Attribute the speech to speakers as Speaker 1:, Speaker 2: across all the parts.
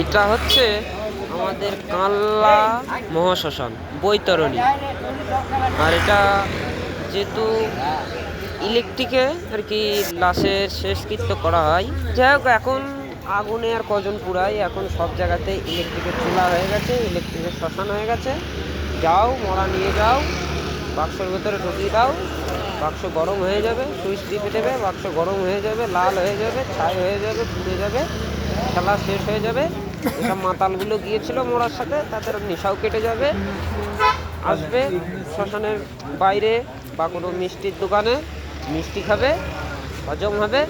Speaker 1: এটা হচ্ছে আমাদের কানলা মহাশ্মশান, বৈতরণী। আর এটা যেহেতু ইলেকট্রিকে আর কি লাশের শেষকৃত্য করা হয়, যাই হোক, এখন আগুনে আর কজন পুরায় এখন সব জায়গাতে ইলেকট্রিকের চুলা হয়ে গেছে, ইলেকট্রিকের শ্মশান হয়ে গেছে। যাও, মরা নিয়ে যাও, বাক্সর ভেতরে ঢুকিয়ে দাও, বাক্স গরম হয়ে যাবে, সুইচ টিপে দেবে, বাক্স গরম হয়ে যাবে, লাল হয়ে যাবে, ছাই হয়ে যাবে, পুড়ে যাবে। খেলা শেষ হয়ে যাবে। এসব মাতালগুলো গিয়েছিল মোড়ার সাথে, তাদের নেশাও কেটে যাবে। আসবে শ্মশানের বাইরে বা কোনো মিষ্টির দোকানে, মিষ্টি খাবে, হজম হবে,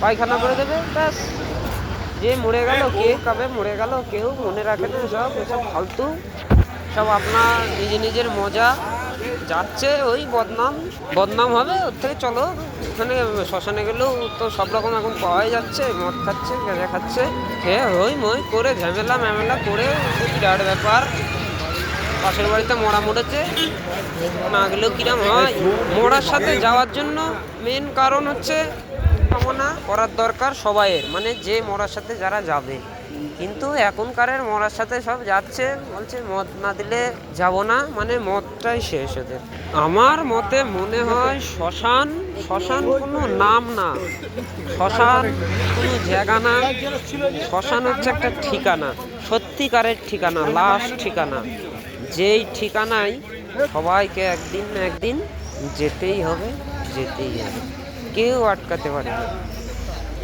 Speaker 1: পায়খানা করে দেবে, ব্যাস। যে মরে গেল, কে কবে মরে গেল, কেউ মনে রাখে না, সব এসব ফালতু। সব আপনার নিজে নিজের মজা। যাচ্ছে ওই বদনাম বদনাম হবে, ওর থেকে চলো। ওখানে শ্মশানে গেলেও তো সব রকম এখন পাওয়াই যাচ্ছে, মদ খাচ্ছে, গেঁজা খাচ্ছে। খেয়ে হই মই করে ঝামেলা, ম্যামেলা করে বিরাট ব্যাপার। পাশের বাড়িতে মরা মরেছে। না গেলেও কিরম হয়। মরার সাথে যাওয়ার জন্য মেন কারণ হচ্ছে কামনা করার দরকার সবাইয়ের মানে যে মরার সাথে যারা যাবে। কিন্তু এখনকারের মরার সাথে সব যাচ্ছে, বলছে মদ না দিলে যাব না মানে মদটাই শেষ ওদের। আমার মতে মনে হয় শ্মশান শ্মশান কোনো নাম না। শ্মশান কোনো জায়গা না। শ্মশান হচ্ছে একটা ঠিকানা, সত্যিকারের ঠিকানা, লাশ ঠিকানা। যেই ঠিকানায় সবাইকে একদিন না একদিন যেতেই হবে যেতেই হবে। কেউ আটকাতে পারে না।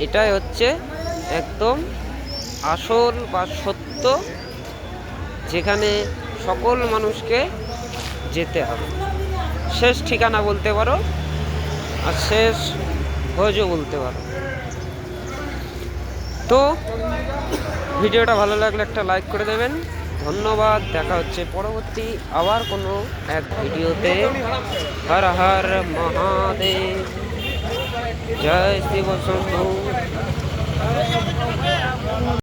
Speaker 1: এটাই হচ্ছে একদম আসল বা সত্য, যেখানে সকল মানুষকে যেতে হবে। শেষ ঠিকানা বলতে পারো আর শেষ ভোজও বলতে পারো। তো ভিডিওটা ভালো লাগলে একটা লাইক করে দেবেন। ধন্যবাদ, দেখা হচ্ছে পরবর্তী আবার কোনো এক ভিডিওতে। হর হর মহাদেব, জয় শ্রী শম্ভু